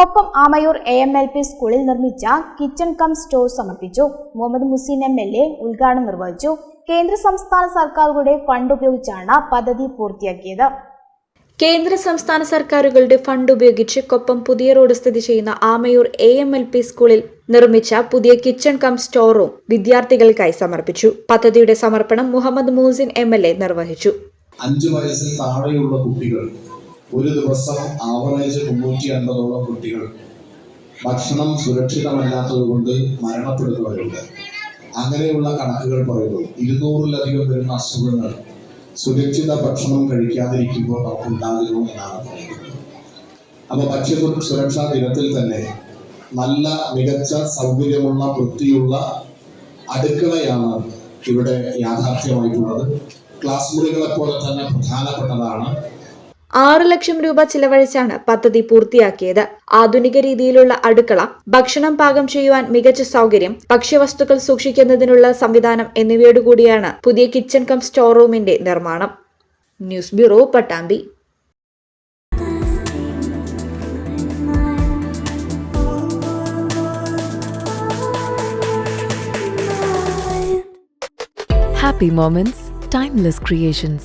Koppam Amayur A M L P സ്കൂളിൽ നിർമ്മിച്ച kitchen cum store സമർപ്പിച്ചു. Muhammed Muhsin M L A ഉദ്ഘാടനം നിർവഹിച്ചു. കേന്ദ്ര സംസ്ഥാന സർക്കാരുകളുടെ ഫണ്ട് ഉപയോഗിച്ചാണ് പദ്ധതി പൂർത്തിയാക്കിയത്. കേന്ദ്ര സംസ്ഥാന സർക്കാരുകളുടെ ഫണ്ട് ഉപയോഗിച്ച് കൊപ്പം പുതിയ റോഡ് സ്ഥിതി ചെയ്യുന്ന Amayur A M L P സ്കൂളിൽ നിർമ്മിച്ച പുതിയ കിച്ചൺ കം സ്റ്റോർ റൂം വിദ്യാർത്ഥികൾക്കായി സമർപ്പിച്ചു. പദ്ധതിയുടെ സമർപ്പണം Muhammed Muhsin M L A നിർവഹിച്ചു. അഞ്ചു വയസ്സിൽ താഴെയുള്ള കുട്ടികൾ ഒരു ദിവസം ആവറേജ് മുന്നൂറ്റി അൻപതോളം കുട്ടികൾ ഭക്ഷണം സുരക്ഷിതമല്ലാത്തത് കൊണ്ട് മരണപ്പെടുന്നവരുണ്ട്. അങ്ങനെയുള്ള കണക്കുകൾ പറയുന്നു. ഇരുന്നൂറിലധികം വരുന്ന അസുഖങ്ങൾ സുരക്ഷിത ഭക്ഷണം കഴിക്കാതിരിക്കുമ്പോൾ നമുക്ക് ഉണ്ടാകുന്നു എന്നാണ് പറയുന്നത്. അപ്പോൾ ഭക്ഷ്യ സുരക്ഷാ ദിനത്തിൽ തന്നെ നല്ല മികച്ച സൗകര്യമുള്ള വൃത്തിയുള്ള അടുക്കളയാണ് ഇവിടെ യാഥാർത്ഥ്യമായിട്ടുള്ളത്. ക്ലാസ് മുറികളെ പോലെ തന്നെ പ്രധാനപ്പെട്ടതാണ്. ആറ് ലക്ഷം രൂപ ചിലവഴിച്ചാണ് പദ്ധതി പൂർത്തിയാക്കിയത്. ആധുനിക രീതിയിലുള്ള അടുക്കള ഭക്ഷണം പാകം ചെയ്യുവാൻ മികച്ച സൗകര്യം ഭക്ഷ്യവസ്തുക്കൾ സൂക്ഷിക്കുന്നതിനുള്ള സംവിധാനം എന്നിവയോടുകൂടിയാണ് പുതിയ കിച്ചൺ കം സ്റ്റോർ റൂമിന്റെ നിർമ്മാണം. News bureau Pattambi. Happy moments, timeless creations.